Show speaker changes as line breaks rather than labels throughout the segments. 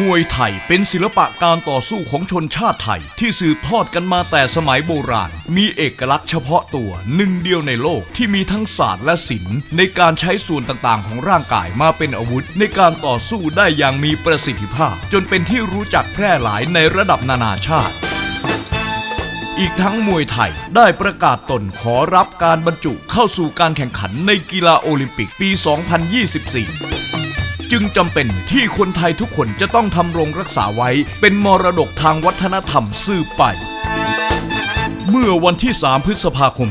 มวยไทยเป็นศิลปะการต่อสู้ของชนชาติไทยที่สืบทอดกันมาแต่สมัยโบราณ มีเอกลักษณ์เฉพาะตัวหนึ่งเดียวในโลกที่มีทั้งศาสตร์และศิลป์ในการใช้ส่วนต่างๆ ของร่างกายมาเป็นอาวุธ ในการต่อสู้ได้อย่างมีประสิทธิภาพ จนเป็นที่รู้จักแพร่หลายในระดับนานาชาติ อีกทั้งมวยไทยได้ประกาศตนขอรับการบรรจุเข้าสู่การแข่งขันในกีฬาโอลิมปิกปี 2024 จึงจำเป็นที่คนไทยทุกคนจะต้องทำรงรักษาไว้ เป็นมรดกทางวัฒนธรรมสืบไป มื่อวันที่ 3 พฤษภาคม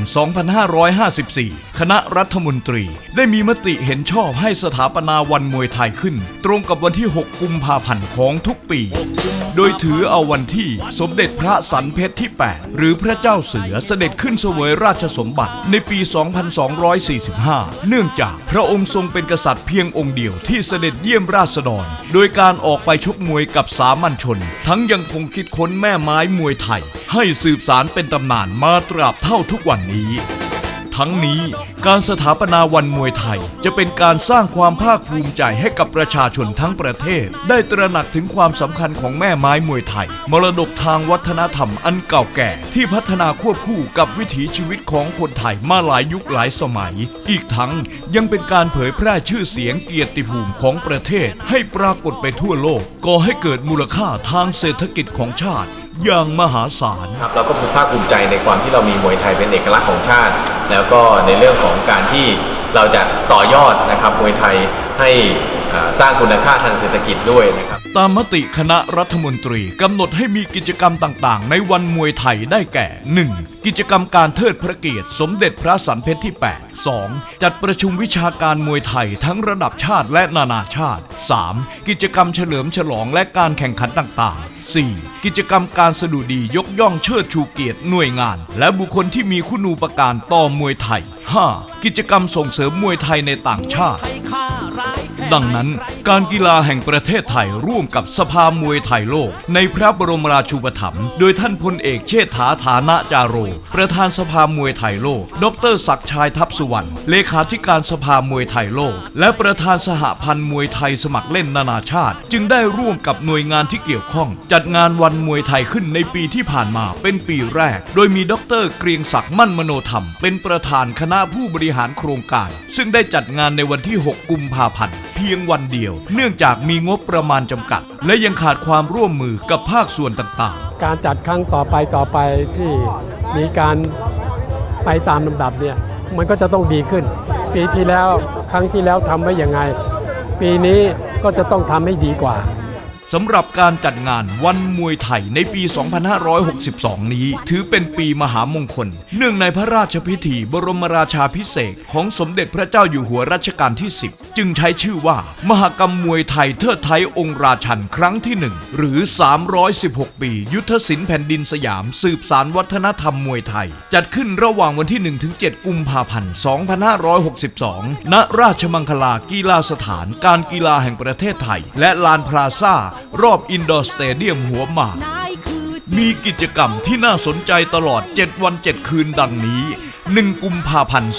2554 คณะรัฐมนตรีได้มีมติเห็นชอบให้สถาปนาวันมวยไทยขึ้น ตรงกับวันที่ 6 กุมภาพันธ์ของทุกปี โดยถือเอาวันที่สมเด็จพระสันเพชรที่ 8 หรือพระเจ้าเสือเสด็จขึ้นเสวยราชสมบัติในปี 2245 เนื่องจากพระองค์ทรงเป็นกษัตริย์เพียงองค์เดียวที่เสด็จเยี่ยมราษฎร โดยการออกไปชกมวยกับสามัญชน ทั้งยังคงคิดค้นแม่ไม้มวยไทย ให้สืบสารเป็นตำนานมาตราบเท่าทุกวันนี้ ทั้งนี้การสถาปนาวันมวยไทยจะเป็นการสร้างความภาคภูมิใจให้กับประชาชนทั้งประเทศ ได้ตระหนักถึงความสำคัญของแม่ไม้มวยไทย มรดกทางวัฒนธรรมอันเก่าแก่ ที่พัฒนาควบคู่กับวิถีชีวิตของคนไทยมาหลายยุคหลายสมัย อีกทั้งยังเป็นการเผยแพร่ชื่อเสียงเกียรติภูมิของประเทศ ให้ปรากฏไปทั่วโลกก่อให้เกิดมูลค่าทางเศรษฐกิจของชาติ อย่างมหาศาล
ครับเราก็ภูมิภาคภูมิใจในความที่เรามีมวยไทยเป็นเอกลักษณ์ของชาติ แล้วก็ในเรื่องของการที่เราจะต่อยอดนะครับมวยไทยให้ สร้างคุณค่าทางเศรษฐกิจด้วยนะครับ
ตามมติคณะรัฐมนตรีกำหนดให้มีกิจกรรมต่างๆ ในวันมวยไทยได้แก่ 1. กิจกรรมการเทิดพระเกียรติ สมเด็จพระสันเพชรที่ 8 2. จัดประชุมวิชาการมวยไทยทั้งระดับชาติและนานาชาติ 3. กิจกรรมเฉลิมฉลองและการแข่งขันต่างๆ 4. กิจกรรมการสดุดียกย่องเชิดชูเกียรติหน่วยงาน และบุคคลที่มีคุณูปการต่อมวยไทย 5. กิจกรรมส่งเสริมมวยไทยในต่างชาติ ดังนั้น การกีฬาแห่งประเทศไทยร่วมกับสภามวยไทยโลก ในพระบรมราชูปถัมภ์โดยท่านพลเอกเชษฐาฐานะจาโร ประธานสภามวยไทยโลก ดรศักชายทัพสุวรรณเลขาธิการสภามวยไทยโลก และประธานสหพันธ์มวยไทยสมัครเล่นนานาชาติ จึงได้ร่วมกับหน่วยงานที่เกี่ยวข้อง จัดงานวันมวยไทยขึ้นในปีที่ผ่านมาเป็นปีแรก โดยมีดรเกรียงศักดิ์มั่นมโนธรรม เป็นประธานคณะผู้บริหารโครงการ ซึ่งได้จัดงานในวันที่ 6 กุมภาพันธ์เพียงวันเดียว เนื่องจากมีงบประมาณจำกัด และยังขาดความร่วมมือกับภาคส่วนต่างๆ
การจัดครั้งต่อไปต่อไปที่มีการไปตามลำดับเนี่ยมันก็จะต้องดีขึ้น ปีที่แล้วครั้งที่แล้วทำไว้ยังไง ปีนี้ก็จะต้องทำให้ดีกว่า
สำหรับการจัดงานวันมวยไทยในปี 2562 นี้ ถือเป็นปีมหามงคล เนื่องในพระราชพิธีบรมราชาพิเศษของสมเด็จพระเจ้าอยู่หัวรัชกาลที่ 10 จึงใช้ชื่อว่า มหกรรมมวยไทยเทิดไทยองค์ราชันครั้งที่ 1 หรือ 316 ปี ยุทธศิลป์แผ่นดินสยาม สืบสารวัฒนธรรมมวยไทย จัดขึ้นระหว่างวันที่ 1-7 กุมภาพันธ์ 2562 ณ ราชมังคลากีฬาสถานการกีฬาแห่งประเทศไทย และลานพลาซ่ารอบอินดอร์สเตเดียมหัวหมาก มีกิจกรรมที่น่าสนใจตลอด 7 วัน 7 คืนดังนี้ 1 กุมภาพันธ์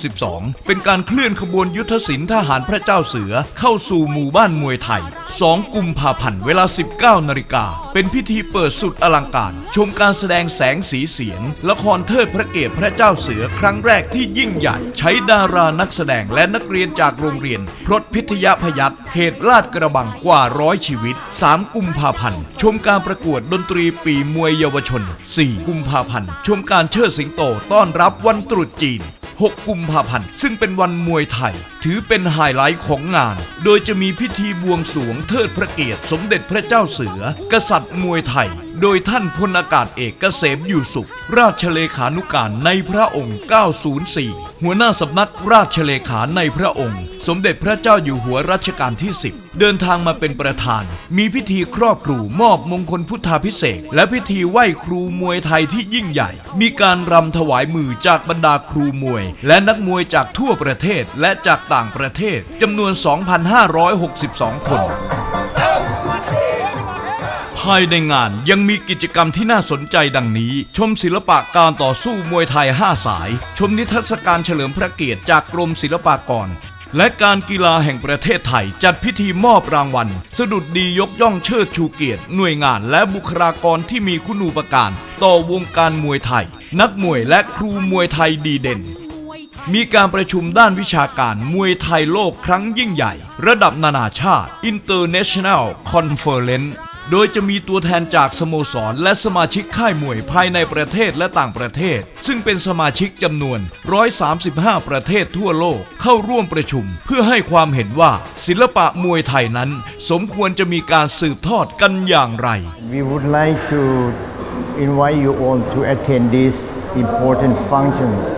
2562 เป็นการเคลื่อนขบวนยุทธศิลป์ทหารพระเจ้าเสือเข้าสู่หมู่บ้านมวยไทย 2 กุมภาพันธ์เวลา 19 นาฬิกา เป็นพิธีเปิดสุดอลังการ ชมการแสดงแสงสีเสียง ละครเทิดพระเกียรติพระเจ้าเสือครั้งแรกที่ยิ่งใหญ่ ใช้ดารานักแสดงและนักเรียนจากโรงเรียน พรตพิทยาพยัตเขตลาดกระบังกว่าร้อยชีวิต 3 กุมภาพันธ์ ชมการประกวดดนตรีปีมวยเยาวชน 4 กุมภาพันธ์ ชมการเชิดสิงโตต้อนรับวันตรุษจีน 6 กุมภาพันธ์ ซึ่งเป็นวันมวยไทย ถือเป็นไฮไลท์ของงาน โดยจะมีพิธีบวงสรวงเทิดพระเกียรติสมเด็จพระเจ้าเสือ กษัตริย์มวยไทย โดยท่านพลอากาศเอกเกษมอยู่สุข ราชเลขานุการในพระองค์ 904 หัวหน้าสำนักราชเลขาในพระองค์ สมเด็จพระเจ้าอยู่หัวรัชกาลที่ 10 เดินทางมาเป็นประธาน มีพิธีครอบครูมอบมงคลพุทธาพิเศษและพิธีไหว้ครูมวยไทยที่ยิ่งใหญ่ มีการรำถวายมือจากบรรดาครูมวยและนักมวยจากทั่วประเทศและจากต่างประเทศจำนวน 2,562 คน ภายในงานยังมีกิจกรรมที่น่าสนใจดังนี้ ชมศิลปะการต่อสู้มวยไทย 5 สาย ชมนิทรรศการเฉลิมพระเกียรติจากกรมศิลปากรและการกีฬาแห่งประเทศไทย จัดพิธีมอบรางวัล สดุดดียกย่องเชิดชูเกียรติ หน่วยงานและบุคลากรที่มีคุณูปการ ต่อวงการมวยไทย นักมวยและครูมวยไทยดีเด่น มีการประชุมด้านวิชาการมวยไทยโลกครั้งยิ่งใหญ่ ระดับนานาชาติ International Conference โดยจะมีตัวแทนจากสโมสร และสมาชิกค่ายมวยภายในประเทศและต่างประเทศ ซึ่งเป็นสมาชิกจำนวน 135 ประเทศทั่วโลกเข้าร่วมประชุม เพื่อให้ความเห็นว่าศิลปะมวยไทยนั้น สมควรจะมีการสืบทอดกันอย่างไร
We would like to invite you all to attend this important function.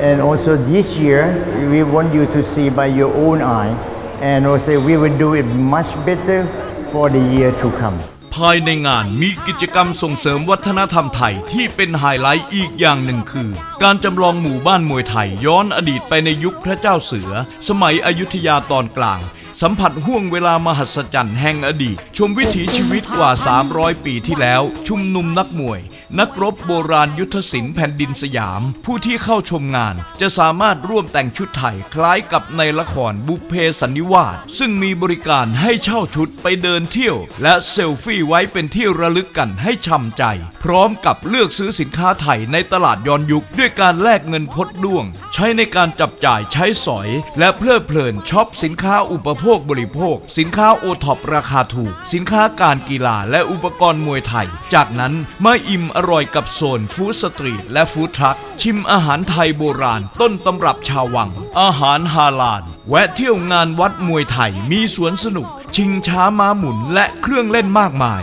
And also this year, we want you to see by your own eye. And also we will do it much better for the year to come.
ภายในงานมีกิจกรรมส่งเสริมวัฒนธรรมไทยที่เป็นไฮไลท์อีกอย่างหนึ่งคือ การจำลองหมู่บ้านมวยไทยย้อนอดีตไปในยุคพระเจ้าเสือ สมัยอยุธยาตอนกลาง สัมผัสห่วงเวลามหัศจรรย์แห่งอดีต ชมวิถีชีวิตกว่า 300 ปีที่แล้ว ชุมนุมนักมวย นักรบโบราณยุทธศิลป์แผ่นดินสยาม ผู้ที่เข้าชมงาน จะสามารถร่วมแต่งชุดไทยคล้ายกับในละครบุพเพสันนิวาสซึ่งมีบริการให้เช่าชุดไปเดินเที่ยว และเซลฟี่ไว้เป็นที่ระลึกกันให้ช่ำใจ พร้อมกับเลือกซื้อสินค้าไทยในตลาดย้อนยุค ด้วยการแลกเงินพดด้วง ใช้ในการจับจ่ายใช้สอย และเพลิดเพลินช็อปสินค้าอุปโภคบริโภค สินค้าโอท็อปราคาถูก สินค้าการกีฬาและอุปกรณ์มวยไทย จากนั้นมาอิ่มอร่อยกับโซนฟู้ดสตรีทและฟู้ดทรัคชิมอาหารไทยโบราณ ต้นตำรับชาววัง อาหารฮาลาลแวะเที่ยวงานวัดมวยไทยมีสวนสนุก ชิงช้าม้าหมุนและเครื่องเล่นมากมาย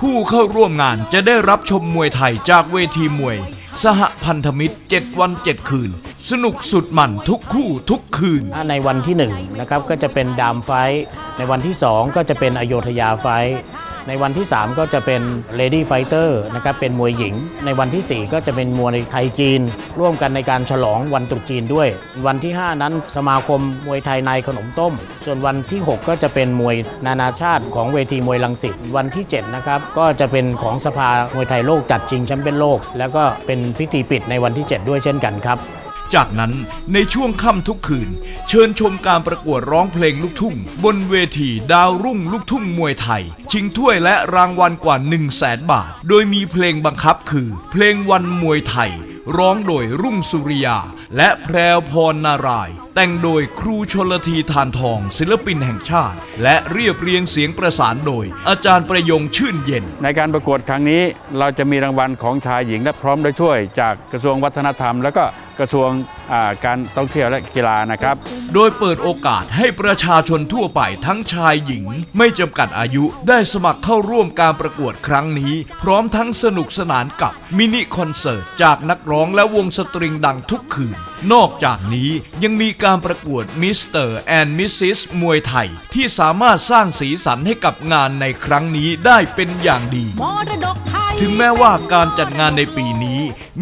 ผู้เข้าร่วมงานจะได้รับชมมวยไทยจากเวทีมวย สหพันธมิตร 7 วัน 7 คืน สนุกสุดมันทุกคู่ทุกคืน
ในวันที่1นะครับก็จะเป็นดามไฟท์ในวันที่ 2 ก็จะเป็นอโยธยาไฟท์ ในวันที่ 3 ก็จะเป็น Lady Fighter นะครับเป็นมวยหญิง ในวันที่ 4 ก็จะเป็นมวยไทยจีน ร่วมกันในการฉลองวันตรุษจีนด้วย วันที่ 5 นั้นสมาคมมวยไทยในขนมต้ม ส่วนวันที่ 6 ก็จะเป็นมวยนานาชาติของเวทีมวยลังสิตวันที่7นะครับก็จะเป็นของสภามวยไทยโลกจัดชิงแชมป์เปี้ยนโลก แล้วก็เป็นพิธีปิดในวันที่ 7 ด้วยเช่นกันครับ
จากนั้นในช่วงค่ำทุกคืน เชิญชมการประกวดร้องเพลงลูกทุ่ง บนเวทีดาวรุ่งลูกทุ่งมวยไทย ชิงถ้วยและรางวัลกว่า 1 0 0 0 0แสนบาท โดยมีเพลงบังคับคือ เพลงวันมวยไทย ร้องโดยรุ่งสุริยา และแพรวพรนาราย์แต่งโดยครูชนลทีทานทอง ศิลปินแห่งชาติ และเรียบเรียงเสียงประสานโดย อาจารย์ประยงชื่นเย็น
ในการประกวดครั้งนี้เราจะมีรางวัลของชายหญิงและพร้อมด้วยถ้วย จากกระทรวงวัฒนธรรม และก็ ระทรวงอ่าการท่องเที่ยวและกีฬานะครับ
โดยเปิดโอกาสให้ประชาชนทั่วไปทั้งชายหญิง ไม่จำกัดอายุได้สมัครเข้าร่วมการประกวดครั้งนี้ พร้อมทั้งสนุกสนานกับมินิคอนเสิร์ตจากนักร้องและวงสตริงดังทุกคืน นอกจากนี้ยังมีการประกวดมิสเตอร์แอนด์มิสซิสมวยไทย ที่สามารถสร้างสีสันให้กับงานในครั้งนี้ได้เป็นอย่างดี
มรดกไทย
ถึงแม้ว่าการจัดงานในปีนี้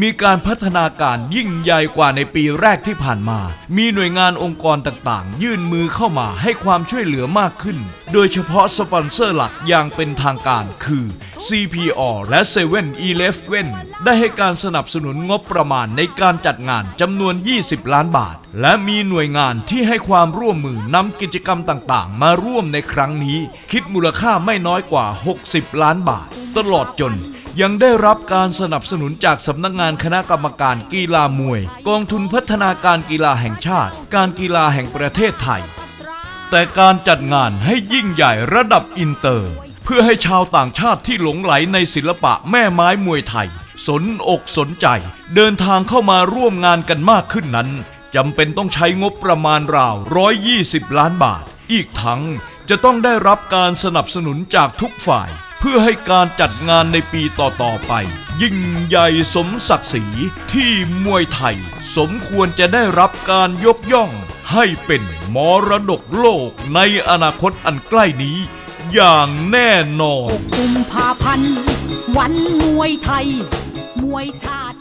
มีการพัฒนาการยิ่งใหญ่กว่าในปีแรกที่ผ่านมา มีหน่วยงานองค์กรต่างๆ ยื่นมือเข้ามาให้ความช่วยเหลือมากขึ้น โดยเฉพาะสปอนเซอร์หลักอย่างเป็นทางการคือ CPO และ 7-Eleven ได้ให้การสนับสนุนงบประมาณในการจัดงานจำนวน 20 ล้านบาท และมีหน่วยงานที่ให้ความร่วมมือนำกิจกรรมต่างๆ มาร่วมในครั้งนี้ คิดมูลค่าไม่น้อยกว่า 60 ล้านบาท ตลอดจน ยังได้รับการสนับสนุนจากสำนักงานคณะกรรมการกีฬามวย กองทุนพัฒนาการกีฬาแห่งชาติ การกีฬาแห่งประเทศไทย แต่การจัดงานให้ยิ่งใหญ่ระดับอินเตอร์ เพื่อให้ชาวต่างชาติที่หลงไหลในศิลปะแม่ไม้มวยไทย สนอกสนใจ เดินทางเข้ามาร่วมงานกันมากขึ้นนั้นจำเป็นต้องใช้งบประมาณราว 120 ล้านบาท อีกทั้งจะต้องได้รับการสนับสนุนจากทุกฝ่าย เพื่อให้การจัดงานในปีต่อๆไป ยิ่งใหญ่สมศักดิ์ศรีที่มวยไทย สมควรจะได้รับการยกย่อง ให้เป็นมรดกโลกในอนาคตอันใกล้นี้ อย่างแน่นอน
กุมภาพันธ์วันมวยไทย มวยชาติ